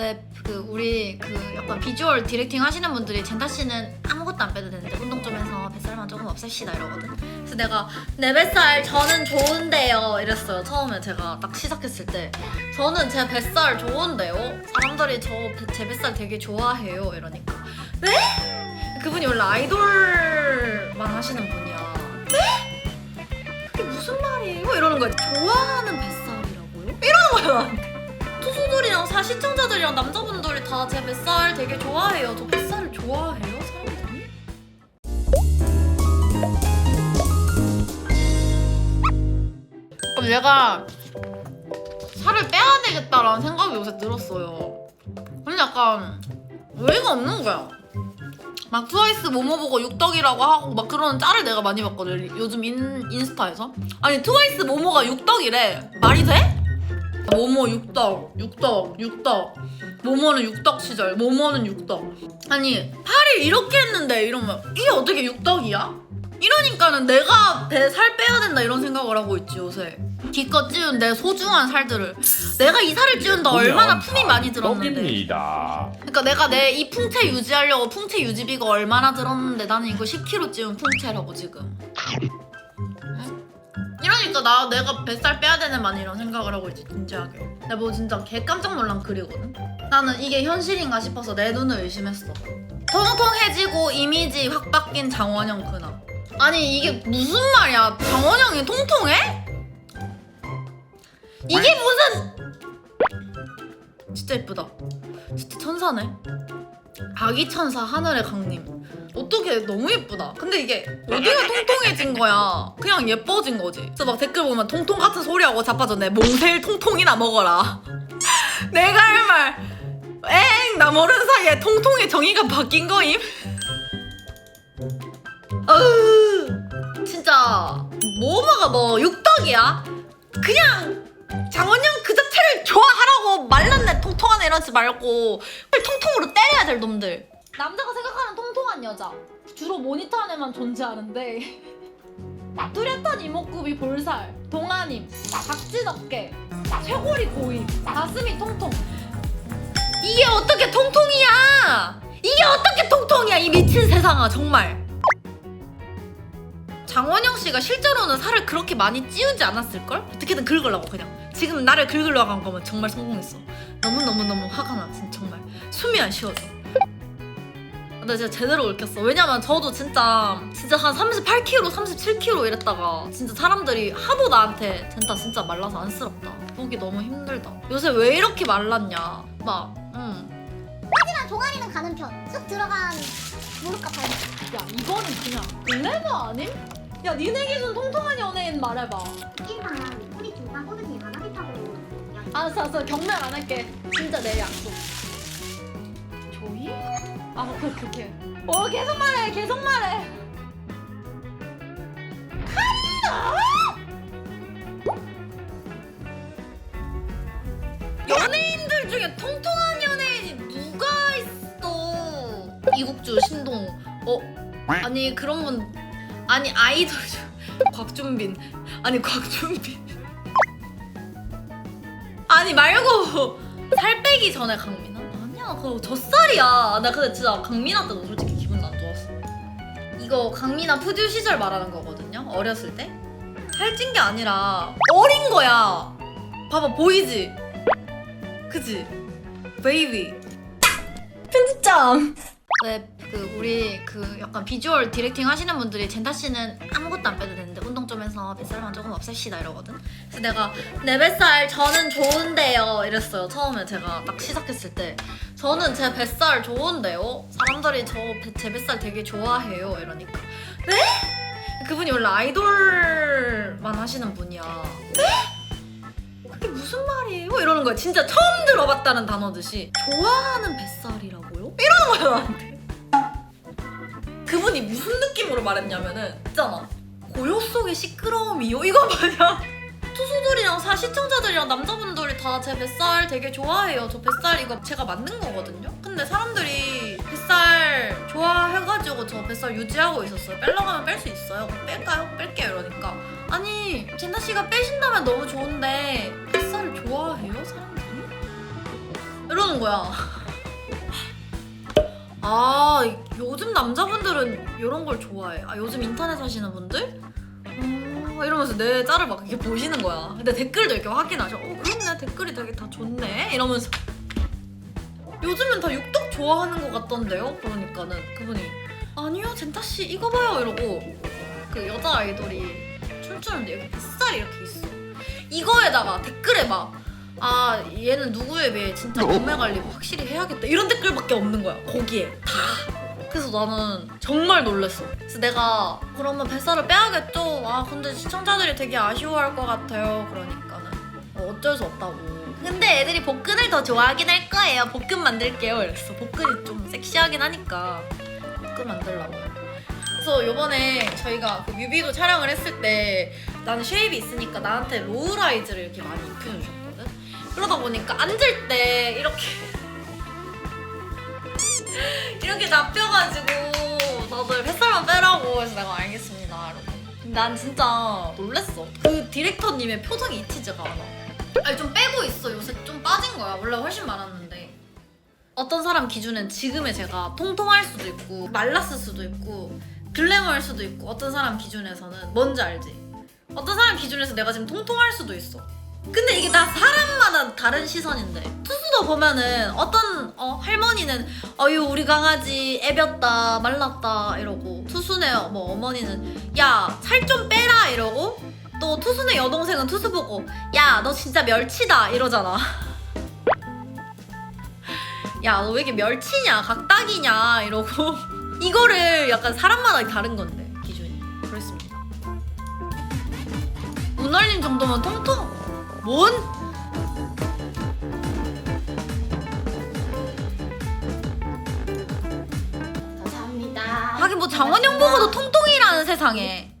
왜 그 우리 그 약간 비주얼 디렉팅 하시는 분들이 젠타 씨는 아무것도 안 빼도 되는데 운동 좀 해서 뱃살만 조금 없앱시다 이러거든. 그래서 내가 내 뱃살 저는 좋은데요 이랬어요. 처음에 제가 딱 시작했을 때 저는 제 뱃살 좋은데요. 사람들이 저 제 뱃살 되게 좋아해요 이러니까 네? 그분이 원래 아이돌만 하시는 분이야. 네? 그게 무슨 말이에요? 이러는 거야. 좋아하는 뱃살이라고요? 이러는 거야 나한테. 투수들이랑 사 시청자들이랑 남자분들이 다 제 뱃살 되게 좋아해요. 저 뱃살을 좋아해요, 사람들이? 그럼 얘가 살을 빼야 되겠다라는 생각이 요새 들었어요. 근데 약간 의의가 없는 거야. 막 트와이스 모모 보고 육덕이라고 하고 막 그런 짤을 내가 많이 봤거든 요즘 인, 인스타에서 아니 트와이스 모모가 육덕이래 말이 돼? 모모 육덕 육덕 육덕 모모는 육덕 시절 모모는 육덕 아니 팔이 이렇게 했는데 이러면 이게 어떻게 육덕이야? 이러니까는 내가 배 살 빼야 된다 이런 생각을 하고 있지 요새 기껏 찌운 내 소중한 살들을 내가 이 살을 찌운다 얼마나 품이 많이 들었는데 떡입니다. 그러니까 내가 내 이 풍채 유지하려고 풍채 유지비가 얼마나 들었는데 나는 이거 10kg 찌운 풍채라고 지금. 응? 이러니까 나 내가 뱃살 빼야 되는만 이런 생각을 하고 있지 진지하게. 내가 뭐 진짜 개 깜짝 놀란 글이거든. 나는 이게 현실인가 싶어서 내 눈을 의심했어. 통통해지고 이미지 확 바뀐 장원영 근황. 아니 이게 무슨 말이야? 장원영이 통통해? 이게 무슨? 진짜 예쁘다. 진짜 천사네. 아기 천사 하늘의 강림. 어떻게 너무 예쁘다. 근데 이게 어디가 통통해진 거야? 그냥 예뻐진 거지. 그래서 막 댓글 보면 통통 같은 소리하고 자빠졌네. 몽셀 통통이나 먹어라. 내가 할 말. 엥! 나 모르는 사이에 통통의 정의가 바뀐 거임? 어으. 진짜 뭐뭐가 뭐 육덕이야? 그냥 장원영 그 자체를 좋아하라고 말랐네 통통한 이러지 말고. 통통으로 때려야 될 놈들. 남자가 생각하는 통통한 여자. 주로 모니터 안에만 존재하는데. 뚜렷한 이목구비 볼살 동안임 각진 어깨 쇄골이 고임 가슴이 통통. 이게 어떻게 통통이야? 이게 어떻게 통통이야 이 미친 세상아 정말. 장원영 씨가 실제로는 살을 그렇게 많이 찌우지 않았을걸? 어떻게든 긁으려고 그냥 지금 나를 긁으려고 한 거면 정말 성공했어 너무너무너무 화가 나 진짜 정말 숨이 안 쉬어져 나 진짜 제대로 긁혔어 왜냐면 저도 진짜 진짜 한 38kg, 37kg 이랬다가 진짜 사람들이 하도 나한테 진짜 진짜 말라서 안쓰럽다 보기 너무 힘들다 요새 왜 이렇게 말랐냐 막 응. 하지만 종아리는 가는 편. 쑥 들어간 무릎과 발. 야 이거는 그냥 글래머 아님? 야 니네 기준 통통한 연예인 말해봐. 하겠다고. 알았어 알았어. 경멸 안 할게. 진짜 내 약속. 조이? 아 오케이 오케이 오케이. 어 계속 말해 계속 말해. 카리나 연예인들 중에 통통한 연예인이 누가 있어? 이국주 신동 어? 아니 그런 분 아니 아이돌 중 곽준빈. 아니 곽준빈. 아니 말고 살 빼기 전에 강민아? 아니야 그거 젖살이야. 나 근데 진짜 강민아 때도 솔직히 기분 안 좋았어. 이거 강민아 푸듀 시절 말하는 거거든요 어렸을 때? 살찐 게 아니라 어린 거야. 봐봐 보이지? 그지? 베이비. 편집장! 왜 그 우리 그 약간 비주얼 디렉팅 하시는 분들이 젠타 씨는 아무것도 안 빼도 되는데 운동 좀 해서 뱃살만 조금 없앱시다 이러거든. 그래서 내가 내 뱃살 저는 좋은데요 이랬어요. 처음에 제가 딱 시작했을 때 저는 제 뱃살 좋은데요. 사람들이 저 제 뱃살 되게 좋아해요 이러니까 네? 그분이 원래 아이돌만 하시는 분이야. 네? 그게 무슨 말이에요? 이러는 거야. 진짜 처음 들어봤다는 단어듯이 좋아하는 뱃살이라고요? 이러는 거야 나한테. 그분이 무슨 느낌으로 말했냐면은 있잖아. 고요 속의 시끄러움이요? 이거 마냥 투수들이랑 사 시청자들이랑 남자분들이 다 제 뱃살 되게 좋아해요. 저 뱃살 이거 제가 만든 거거든요? 근데 사람들이 뱃살 좋아해가지고 저 뱃살 유지하고 있었어요. 하면 뺄 수 있어요. 그럼 뺄까요? 뺄게요. 이러니까. 아니 젠나 씨가 빼신다면 너무 좋은데 뱃살을 좋아해요 사람들이? 이러는 거야. 아 요즘 남자분들은 이런 걸 좋아해. 아 요즘 인터넷 하시는 분들? 어, 이러면서 내 짤을 막 이렇게 보시는 거야. 근데 댓글도 이렇게 확인하셔. 어 그렇네 댓글이 되게 다 좋네 이러면서 요즘은 다 육덕 좋아하는 것 같던데요? 그러니까는 그분이 아니요 젠타 씨 이거 봐요 이러고 그 여자 아이돌이 춤추는데 여기 뱃살이 이렇게 있어. 이거에다가 댓글에 막 아 얘는 누구에 비해 진짜 몸매 관리 확실히 해야겠다. 이런 댓글밖에 없는 거야 거기에. 다. 그래서 나는 정말 놀랬어. 그래서 내가 그러면 뱃살을 빼야겠죠? 아 근데 시청자들이 되게 아쉬워할 것 같아요. 그러니까는 어, 어쩔 수 없다고. 근데 애들이 복근을 더 좋아하긴 할 거예요. 복근 만들게요. 이랬어. 복근이 좀 섹시하긴 하니까 복근 만들라고. 그래서 요번에 저희가 그 뮤비도 촬영을 했을 때 나는 쉐입이 있으니까 나한테 로우라이즈를 이렇게 많이 입혀주셨거든. 그러다 보니까 앉을 때 이렇게 이렇게 잡혀가지고 나도 뱃살만 빼라고 해서 내가 알겠습니다 이러고. 난 진짜 놀랬어. 그 디렉터님의 표정이 잊히지가 않아. 아니 좀 빼고 있어. 요새 좀 빠진 거야. 원래 훨씬 많았는데. 어떤 사람 기준엔 지금의 제가 통통할 수도 있고 말랐을 수도 있고 글래머일 수도 있고 어떤 사람 기준에서는 뭔지 알지? 어떤 사람 기준에서 내가 지금 통통할 수도 있어. 근데 이게 다 사람마다 다른 시선인데 투수도 보면은 어떤 어, 할머니는 어유 우리 강아지 애볐다 말랐다 이러고 투수네 뭐 어머니는 야 살 좀 빼라 이러고 또 투수네 여동생은 투수 보고 야 너 진짜 멸치다 이러잖아. 야 너 왜 이렇게 멸치냐 각닭이냐 이러고 이거를 약간 사람마다 다른 건데 기준이 그렇습니다. 문얼님 정도면 통통 뭔? 감사합니다. 하긴 뭐 장원영 보고도 통통이라는 세상에